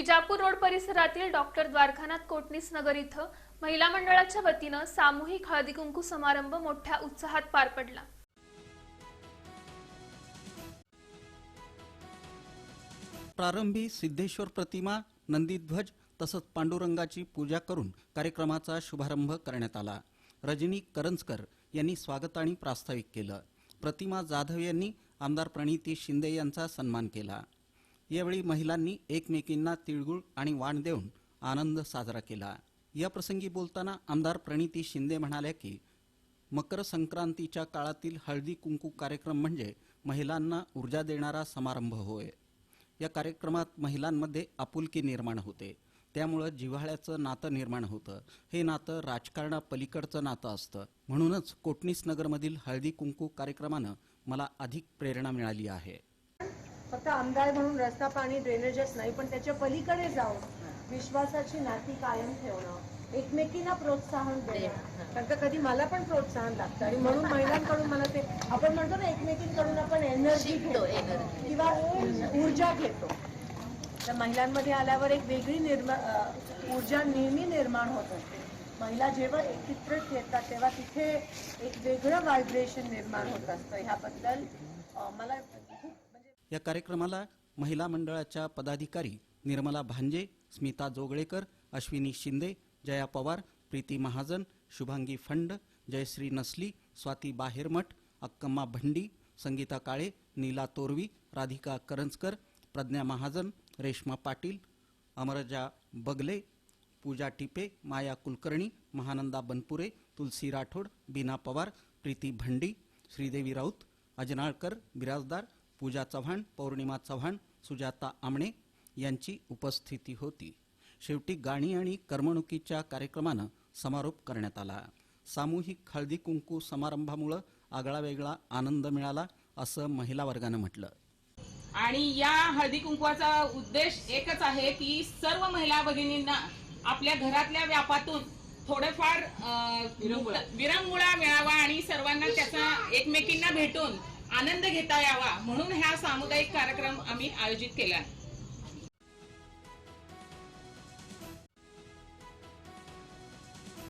Vijapur road परिसरातील doctor Dwarkanath Kotnis Nagar इथं महिला मंडळाच्या वतीनं सामूहिक हळदी कुंकू समारंभ मोठ्या उत्साहात पार पडला. प्रारंभी सिद्धेश्वर प्रतिमा नंदीध्वज तसंच पांडुरंगाची पूजा करून कार्यक्रमाचा शुभारंभ करण्यात आला. रजनी करंजकर यांनी स्वागत आणि प्रास्ताविक केलं. प्रतिमा जाधव यांनी आमदार प्रणिती शिंदे यांचा सन्मान केला. यावेळी महिलांनी एकमेकींना तिळगुळ आणि वाण देऊन आनंद साजरा केला. या प्रसंगी बोलताना आमदार प्रणिती शिंदे म्हणाल्या की मकर संक्रांतीच्या काळातील हळदी कुंकू कार्यक्रम म्हणजे महिलांना ऊर्जा देणारा समारंभ होय. या कार्यक्रमात महिलांमध्ये आपुलकी निर्माण होते. त्यामुळं जिव्हाळ्याचं नातं निर्माण होतं. हे नातं राजकारणापलीकडचं नातं असतं. म्हणूनच कोटणीस नगरमधील हळदी कुंकू कार्यक्रमानं मला अधिक प्रेरणा मिळाली आहे. फक्त आमदार म्हणून रस्ता पाणी ड्रेनेजेस नाही पण त्याच्या पलीकडे जाऊन विश्वासाची नाती कायम ठेवणं एकमेकींना प्रोत्साहन देणं. कारण का कधी मला पण प्रोत्साहन लागतं आणि म्हणून महिलांकडून मला ते आपण म्हणतो ना एकमेकींकडून आपण एनर्जी घेतो किंवा ऊर्जा घेतो. तर महिलांमध्ये आल्यावर एक वेगळी निर्मा ऊर्जा नेहमी निर्माण होत असते. महिला जेव्हा एकत्रित येतात तेव्हा तिथे एक वेगळं व्हायब्रेशन निर्माण होत असतं. ह्याबद्दल मला या कार्यक्रमाला महिला मंडळाच्या पदाधिकारी निर्मला भांजे स्मिता जोगळेकर अश्विनी शिंदे जया पवार प्रीती महाजन शुभांगी फंड जयश्री नसली स्वाती बाहेरमठ अक्कम्मा भंडी संगीता काळे नीला तोरवी राधिका करंजकर प्रज्ञा महाजन रेश्मा पाटील अमरजा बगले पूजा टिपे माया कुलकर्णी महानंदा बनपुरे तुलसी राठोड बीना पवार प्रीती भंडी श्रीदेवी राऊत अजनाळकर बिराजदार पूजा चव्हाण पौर्णिमा चव्हाण सुजाता आमणे यांची उपस्थिती होती. शेवटी गाणी आणि करमणुकीच्या कार्यक्रमानं समारोप करण्यात आला. सामूहिक हळदी कुंकू समारंभामुळं आगळावेगळा आनंद मिळाला असं महिला वर्गानं म्हटलं. आणि या हळदी कुंकवाचा उद्देश एकच आहे की सर्व महिला भगिनींना आपल्या घरातल्या व्यापातून थोडंफार विरंगुळा मिळावा आणि सर्वांना त्याचा एकमेकींना भेटून आनंद घेता यावा म्हणून हा सामुदायिक कार्यक्रम आम्ही आयोजित केला. आहे